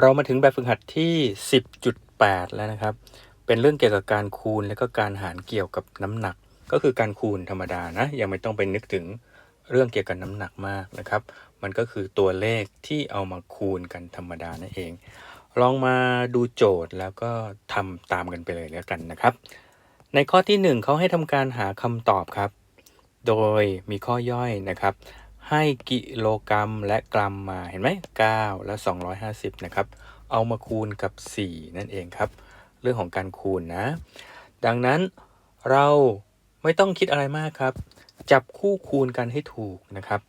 เรามาถึงแบบฝึกหัดที่ 10.8 แล้วนะครับ เป็นเรื่องเกี่ยวกับการคูณและก็การหารเกี่ยวกับน้ำหนัก ก็คือการคูณธรรมดานะ ยังไม่ต้องไปนึกถึงเรื่องเกี่ยวกับน้ำหนักมากนะครับ มันก็คือตัวเลขที่เอามาคูณกันธรรมดานั่นเอง ลองมาดูโจทย์แล้วก็ทำตามกันไปเลยแล้วกันนะครับ ในข้อที่ 1เขาให้ทำการหาคำตอบครับ โดยมีข้อย่อยนะครับ ให้กิโลกรัมและกรัมมาเห็นไหม9และ 250 นะครับ เอามาคูณกับ 4 นั่นเองครับ เรื่องของการคูณนะ ดังนั้นเราไม่ต้องคิดอะไรมากครับ จับคู่คูณกันให้ถูกนะครับ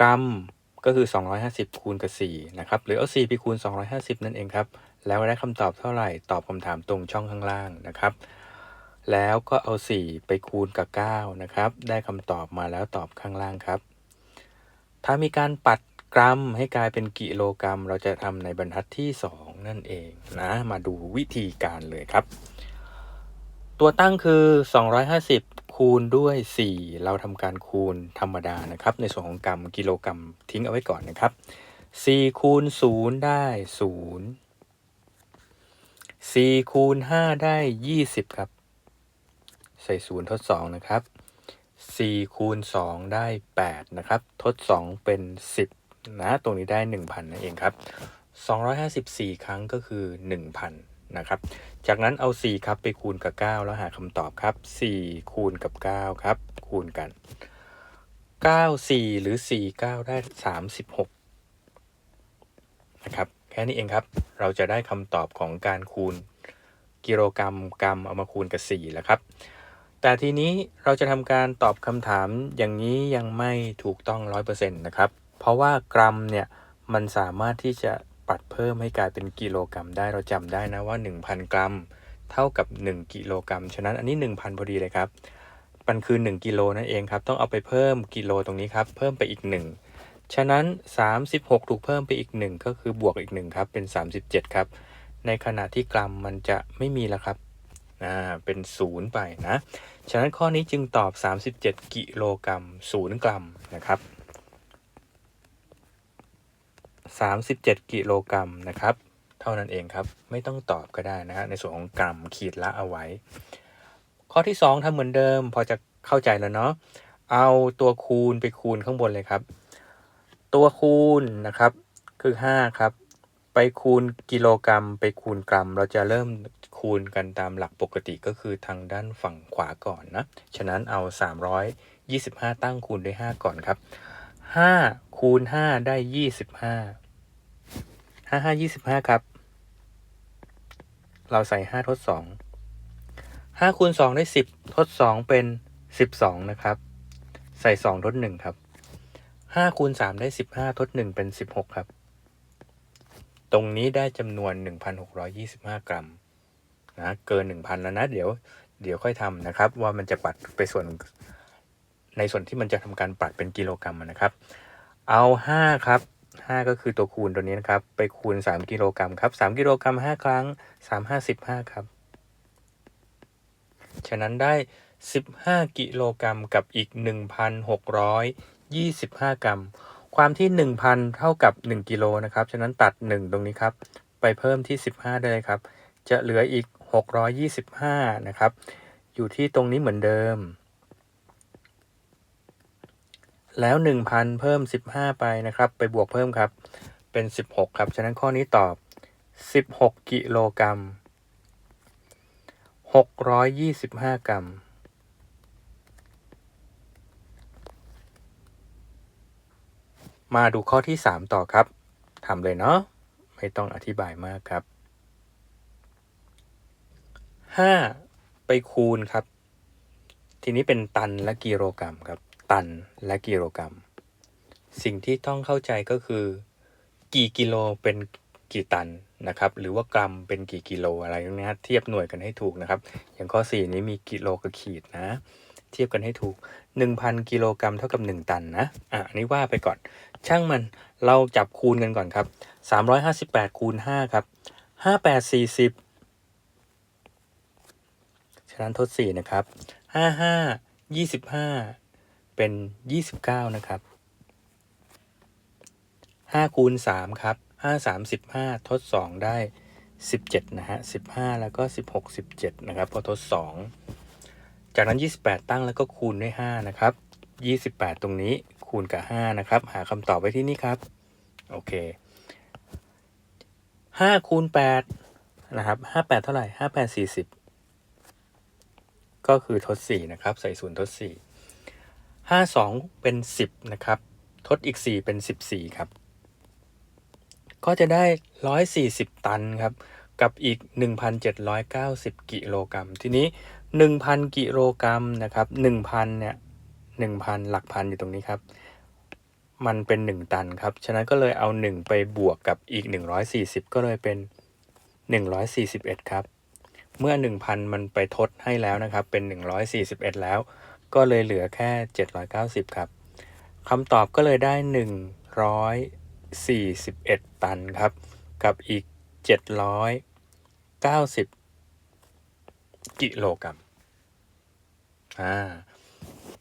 กรัมก็คือ 250 คูณกับ 4 นะครับ หรือเอา 4 ไปคูณ 250 นั่นเองครับ แล้วได้คำตอบเท่าไหร่ ตอบคำถามตรงช่องข้างล่างนะครับ แล้วก็เอา 4 ไปคูณกับ 9 นะครับ ได้คำตอบมาแล้วตอบข้างล่างครับ ถ้ามีการปัดกรัมให้กลายเป็นกิโลกรัม เราจะทำในบรรทัดที่ 2 นั่นเองนะ มาดูวิธีการเลยครับ ตัวตั้งคือ 250 คูณด้วย 4 เราทำการคูณธรรมดานะครับ ในส่วนของกรัมกิโลกรัมทิ้งเอาไว้ก่อนนะครับ 4 คูณ 0 ได้ 0 4 คูณ 5 ได้ 20 ครับ ใส่ 0 ทด 2 นะครับ 4คูณ2ได้ 8 นะครับ ทด 2 เป็น 10 นะ ตรงนี้ได้ 1,000นั่นเองครับ 254 ครั้งก็คือ 1,000 นะครับ จากนั้นเอา 4 ครับไปคูณกับ 9 แล้วหาคำตอบครับ 4 คูณกับ 9 ครับ คูณกัน 9 4 หรือ 4 9 ได้ 36 นะครับ แค่นี้เองครับ เราจะได้คำตอบของการคูณกิโลกรัมกรัมเอามาคูณกับ 4 แล้วครับ แต่ทีนี้เราจะทำการตอบคำถามอย่างนี้ยังไม่ถูกต้อง 100%นะครับ เพราะว่ากรัมเนี่ยมันสามารถที่จะปัดเพิ่มให้กลายเป็นกิโลกรัมได้เราจำได้นะว่า 1,000 กรัม เท่ากับ 1 กิโลกรัม ฉะนั้นอันนี้ 1,000 พอดีเลยครับมันคือ 1 กิโลนั่นเองครับ ต้องเอาไปเพิ่มกิโลตรงนี้ครับ เพิ่มไปอีก 1 ฉะนั้น 36 ถูกเพิ่มไปอีก 1 ก็คือบวกอีก 1 ครับ เป็น 37 ครับ ในขณะที่กรัมมันจะไม่มีแล้วครับ อ่าเป็น0ไปนะ ฉะนั้นข้อนี้จึงตอบ 37 กิโลกรัม0กรัมนะครับ 37 กิโลกรัมนะครับ เท่านั้นเองครับ ไม่ต้องตอบก็ได้นะฮะในส่วนของกรัมขีดละเอาไว้ ข้อที่ 2ทำเหมือนเดิม พอจะเข้าใจแล้วเนาะเอาตัวคูณไปคูณข้างบนเลยครับ ตัวคูณนะครับคือ 5 ครับ ไปคูณกิโลกรัม ไปคูณกรัม เราจะเริ่มคูณกันตามหลักปกติก็คือทางด้านฝั่งขวาก่อนนะ ฉะนั้นเอา 325 ตั้งคูณด้วย 5 ก่อนครับ 5 คูณ 5 ได้ 25 5 5 25 ครับ เราใส่ 5 ทด 2 5 คูณ 2 ได้ 10 ทด 2 เป็น 12 นะครับ ใส่ 2 ทด 1 ครับ 5 คูณ 3 ได้ 15 ทด 1 เป็น 16 ครับ ตรงนี้ได้จำนวน 1,625 กรัม นะเกิน 1,000 แล้วนะ เดี๋ยวเดี๋ยวค่อยทำนะครับ ว่ามันจะปัดไปส่วนในส่วนที่มันจะทำการปัดเป็นกิโลกรัมนะครับ เอา 5 ครับ 5 ก็คือตัวคูณตัวนี้นะครับ ไปคูณ 3 กิโลกรัมครับ 3 กิโลกรัม 5 ครั้ง 3 55 ครับ ฉะนั้นได้ 15 กิโลกรัมกับอีก 1,625 กรัม ความที่ 1,000 เท่ากับ 1 กิโลนะครับ ฉะนั้นตัด 1 ตรงนี้ครับ ไปเพิ่มที่ 15 ได้เลยครับ จะเหลืออีก 625 นะครับ อยู่ที่ตรงนี้เหมือนเดิม แล้ว 1,000 เพิ่ม 15 ไปนะครับ ไปบวกเพิ่มครับ เป็น 16 ครับ ฉะนั้นข้อนี้ตอบ 16 กิโลกรัม 625 กรัมมาดูข้อที่ 3 ต่อครับ ทำเลยเนาะ ไม่ต้องอธิบายมากครับ 5ไปคูณครับ ทีนี้เป็นตันและกิโลกรัมครับ ตันและกิโลกรัม สิ่งที่ต้องเข้าใจก็คือ กี่กิโลเป็นกี่ตันนะครับ หรือว่ากรัมเป็นกี่กิโลอะไรตรงนี้เทียบหน่วยกันให้ถูกนะครับ อย่างข้อ 4 นี้มีกิโลกับขีดนะ เทียบกันให้ถูก 1,000 กิโลกรัมเท่ากับ 1 ตันนะ อะอันนี้ว่าไปก่อน ช่างมันเราจับคูณกันก่อนครับ 358 คูณ 5 ครับ 58 40 นั้นทด4นะครับ55 25เป็น29นะครับ5คูณ3ครับห้าสามสิบห้าทดสองได้สิบเจ็ดนะฮะสิบห้าแล้วก็สิบหกสิบเจ็ดนะครับพอทดสองจากนั้นยี่สิบแปดตั้งแล้วก็คูณด้วยห้านะครับยี่สิบแปดตรงนี้คูณกับห้านะครับ หาคำตอบไว้ที่นี่ครับ โอเคห้าคูณแปดนะครับห้าแปดเท่าไหร่ห้าแปดสี่สิบ ก็คือทดสี่นะครับ ใส่ศูนย์ทดสี่ห้าสองเป็นสิบนะครับ ทดอีกสี่เป็นสิบสี่ครับ ก็จะได้ร้อยสี่สิบตันครับ กับอีกหนึ่งพันเจ็ดร้อยเก้าสิบกิโลกรัม ทีนี้หนึ่งพันกิโลกรัมนะครับหนึ่งพันเนี่ยหนึ่งพันหลักพันอยู่ตรงนี้ครับ มันเป็นหนึ่งตันครับ ฉะนั้นก็เลยเอาหนึ่งไปบวกกับอีกหนึ่งร้อยสี่สิบก็เลยเป็นหนึ่งร้อยสี่สิบเอ็ดครับ เมื่อหนึ่งพันมันไปทดให้แล้วนะครับ เป็นหนึ่งร้อยสี่สิบเอ็ดแล้ว ก็เลยเหลือแค่เจ็ดร้อยเก้าสิบครับคำตอบก็เลยได้หนึ่งร้อยสี่สิบเอ็ดตันครับ กับอีกเจ็ดร้อยเก้าสิบกิโลกรัมอ่า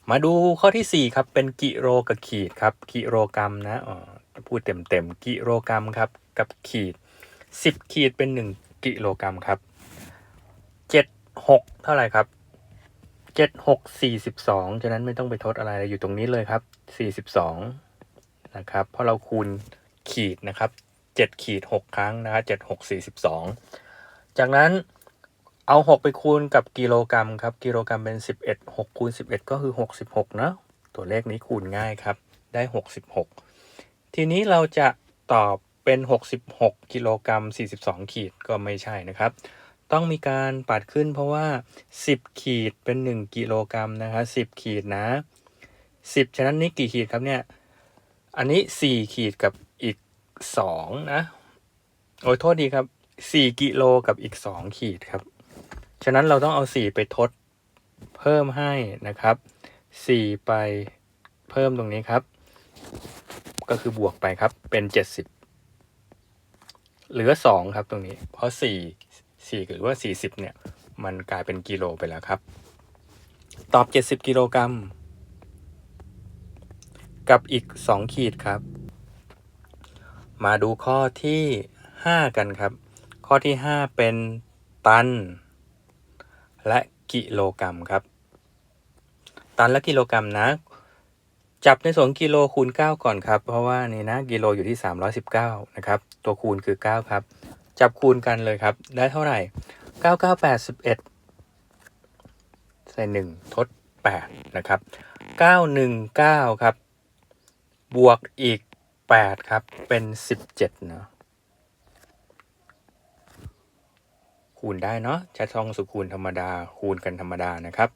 มาดูข้อที่ 4 ครับ เป็นกิโลกับขีดครับ กิโลกรัมนะอ๋อพูดเต็มเต็มๆกิโลกรัมครับ กับขีด 10 ขีดเป็น 1 กิโลกรัมครับ 7 6เท่าไหร่ครับ7 6 42ฉะนั้นไม่ต้องไปทดอะไรเลยอยู่ตรงนี้เลยครับ42นะครับเพราะเราคูณขีดนะครับ7ขีด6ครั้งนะครับ7 6 42จากนั้นเอา6ไปคูณกับกิโลกรัมครับกิโลกรัมเป็น11 6คูณ11ก็คือ66เนอะตัวเลขนี้คูณง่ายครับได้66ทีนี้เราจะตอบเป็น 66 กิโลกรัม 42 ขีดก็ไม่ใช่นะครับ ต้องมีการปัดขึ้นเพราะว่า 10 ขีดเป็น 1 กิโลกรัมนะครับ 10 ขีดนะ 10 ฉะนั้นนี่กี่ขีดครับเนี่ย อันนี้ 4 ขีดกับอีก 2 นะ โอ้ยโทษดีครับ 4 กิโลกับอีก 2 ขีดครับ ฉะนั้นเราต้องเอา 4 ไปทดเพิ่มให้นะครับ 4 ไปเพิ่มตรงนี้ครับ ก็คือบวกไปครับเป็น 70 เหลือ 2 ครับตรงนี้ เพราะ 4 4หรือว่า 40 เนี่ย มันกลายเป็นกิโลไปแล้วครับ ตอบ 70 กิโลกรัม กับอีก 2 ขีดครับ มาดูข้อที่ 5 กันครับ ข้อที่ 5 เป็นตัน และกิโลกรัมครับ ตันและกิโลกรัมนะ จับในส่วนกิโลคูณ 9 ก่อนครับ เพราะว่านี่นะกิโลอยู่ที่ 319 นะครับ ตัวคูณคือ 9 ครับ จับคูณกันเลยครับ ได้เท่าไหร่ 9981 ใส่ 1 ทด 8 นะครับ 919 ครับ บวกอีก 8 ครับ เป็น 17 เนาะคูณได้เนาะใช้ช่องสุคูณธรรมดา คูณกันธรรมดานะครับ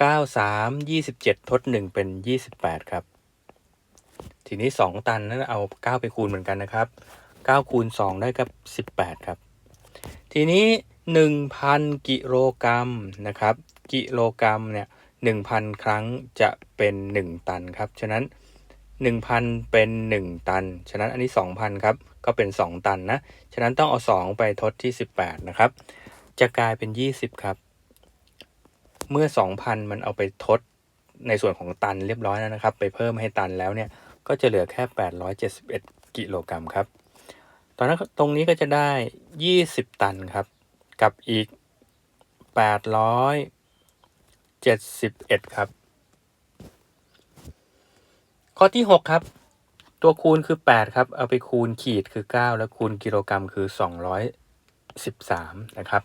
9 3 27 ทด 1 เป็น 28 ครับ ทีนี้ 2 ตันนั้นเอา 9 ไปคูณเหมือนกันนะครับ 9คูณ2ได้กับ 18 ครับ ทีนี้ 1,000 กิโลกรัมนะครับ กิโลกรัมเนี่ย1,000 ครั้งจะเป็น 1 ตันครับ ฉะนั้น 1,000 เป็น 1 ตัน ฉะนั้นอันนี้ 2,000 ครับ ก็เป็น 2 ตันนะ ฉะนั้นต้องเอา 2 ไปทดที่ 18 นะครับ จะกลายเป็น 20 ครับ เมื่อ 2,000 มันเอาไปทดในส่วนของตันเรียบร้อยแล้วนะครับ ไปเพิ่มให้ตันแล้วเนี่ย ก็จะเหลือแค่ 871 กิโลกรัมครับ ตอนนั้นตรงนี้ก็จะได้ 20 ตันครับ กับอีก 871 ครับ ข้อที่ 6 ครับ ตัวคูณคือ 8 ครับ เอาไปคูณขีดคือ 9 แล้วคูณกิโลกรัมคือ 213 นะครับ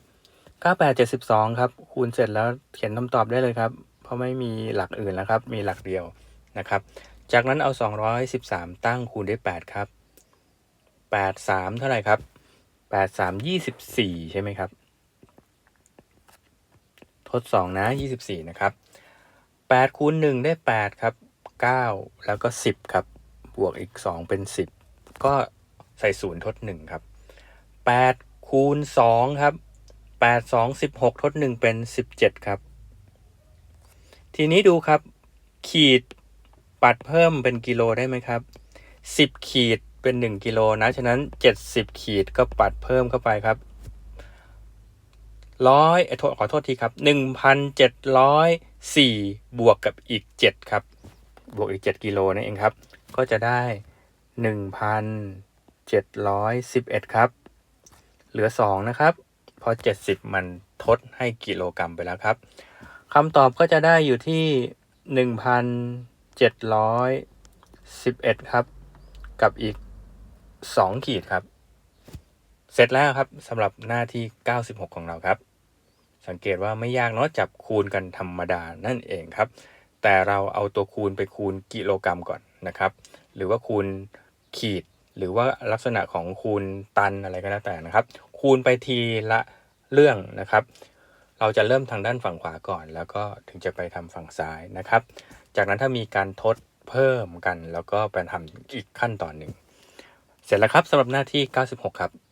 9872 ครับ คูณเสร็จแล้วเขียนคำตอบได้เลยครับ เพราะไม่มีหลักอื่นแล้วครับ มีหลักเดียวนะครับ จากนั้นเอา 213 ตั้งคูณด้วย 8 ครับ แปดสามเท่าไหร่ครับแปดสามยี่สิบสี่ใช่ไหมครับ ทดสองนะยี่สิบสี่นะครับแปดคูณหนึ่งได้แปดครับเก้าแล้วก็สิบครับบวกอีกสองเป็นสิบก็ใส่ศูนย์ทดหนึ่งครับแปดคูณสองครับแปดสองสิบหกทดหนึ่งเป็นสิบเจ็ดครับ ทีนี้ดูครับ ขีดปัดเพิ่มเป็นกิโลได้ไหมครับสิบขีด เป็น 1กิโลนะ ฉะนั้น 70 ขีดก็ปัดเพิ่มเข้าไปครับร้อยโทษขอโทษทีครับ 1,704 บวกกับอีก 7 ครับ บวกอีก 7 กิโลนั่นเองครับ ก็จะได้ 1,711 ครับ เหลือ 2 นะครับ เพราะ 70 มันทดให้กิโลกรัมไปแล้วครับคำตอบก็จะได้อยู่ที่ 1,711 ครับ กับอีก 2ขีดครับ เสร็จแล้วครับสำหรับหน้าที่96ของเราครับ สังเกตว่าไม่ยากเนาะจับคูณกันธรรมดานั่นเองครับ แต่เราเอาตัวคูณไปคูณกิโลกรัมก่อนนะครับ หรือว่าคูณขีด หรือว่าลักษณะของคูณตันอะไรก็แล้วแต่นะครับ คูณไปทีละเรื่องนะครับ เราจะเริ่มทางด้านฝั่งขวาก่อน แล้วก็ถึงจะไปทำฝั่งซ้ายนะครับ จากนั้นถ้ามีการทดเพิ่มกัน แล้วก็ไปทำอีกขั้นตอนหนึ่ง เสร็จแล้วครับสำหรับหน้าที่ 96 ครับ